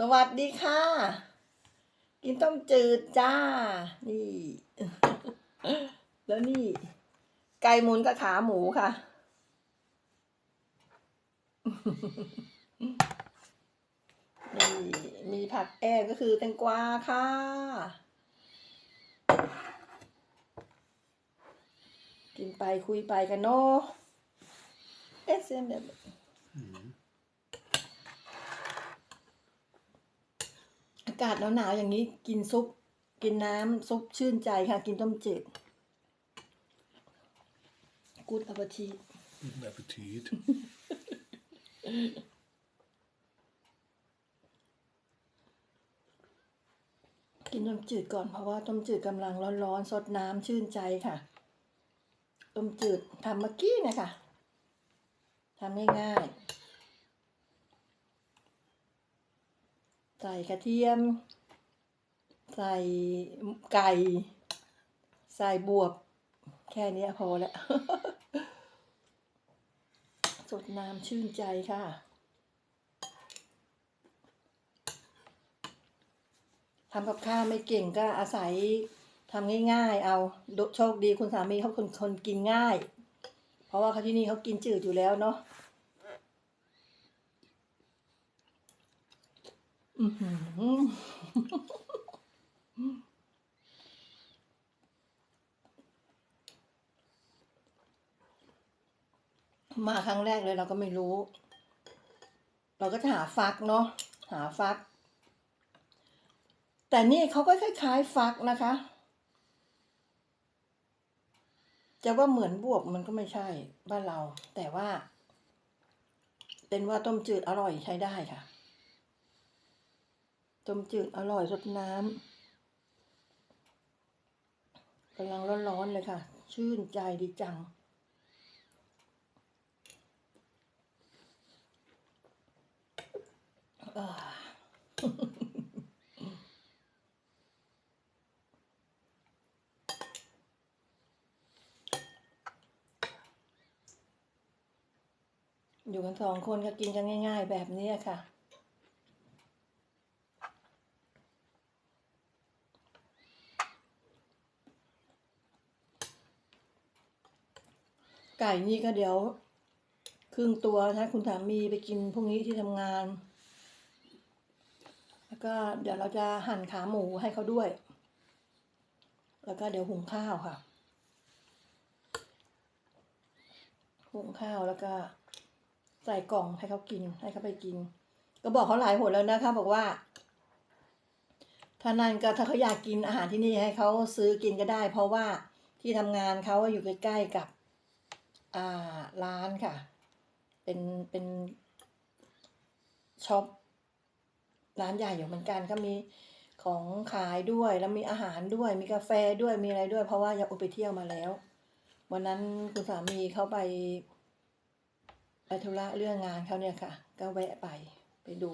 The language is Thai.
สวัสดีค่ะ กินต้มจืดจ้า นี่ แล้วนี่ ไก่หมุนกับขาหมูค่ะ นี่ มีผักแอก็คือแตงกวาค่ะ กินไปคุยไปกันเนาะเอ๊ะเส้นแบบากาศหนาวๆอย่างนี้กินซุป กินน้ำซุปชื่นใจค่ะ กินต้มจืดกูดอัปที Guten Appetit. กินต้มจืดก่อนเพราะว่าต้มจืดกำลังร้อนๆสดน้ำชื่นใจค่ะ ต้มจืดทำเมื่อกี้เนะคะทำง่ายๆ ใส่กระเทียม ใส่ไก่ ใส่บวบ แค่นี้พอแล้ว สดน้ำชื่นใจค่ะทำกับข้าวไม่เก่งก็อาศัยทำง่าย ๆ เอาโชคดีคุณสามีเขาคนคนกินง่าย เพราะว่าเขาที่นี่เขากินจืดอยู่แล้วเนาะ อื้อหือมาครั้งแรกเลยเราก็ไม่รู้ เราก็จะหาฟักเนาะหาฟัก แต่นี่เขาก็คล้ายๆฟักนะคะ จะว่าเหมือนบวบมันก็ไม่ใช่บ้านเรา แต่ว่า เป็นว่าต้มจืดอร่อยใช้ได้ค่ะ ต้มจืดอร่อยสดน้ำกำลังร้อนๆเลยค่ะ ชื่นใจดีจัง อยู่กันสองคนก็กินกันง่าย ๆ แบบนี้ค่ะ ไก่นี่ก็เดี๋ยว ครึ่งตัวนะคุณสามีไปกินพรุ่งนี้ที่ทำงาน แล้วก็เดี๋ยวเราจะหั่นขาหมูให้เขาด้วย แล้วก็เดี๋ยวหุงข้าวค่ะ หุงข้าวแล้วก็ใส่กล่องให้เขากินให้เขาไปกิน ก็บอกเขาหลายหนแล้วนะคะ บอกว่าถ้านั่นก็ถ้าเขาอยากกินอาหารที่นี่ให้เขาซื้อกินก็ได้ เพราะว่าที่ทำงานเขาอยู่ใกล้ๆกับ ร้านค่ะ เป็นเป็นช็อปร้านใหญ่อยู่เหมือนกันก็มีของขายด้วยแล้วมีอาหารด้วย มีกาแฟด้วยมีอะไรด้วย เพราะว่าอยากไปเที่ยวมาแล้ว วันนั้นคุณสามีเขาไปไปธุระเรื่องงานเขาเนี่ยค่ะ ก็แวะไปไปดู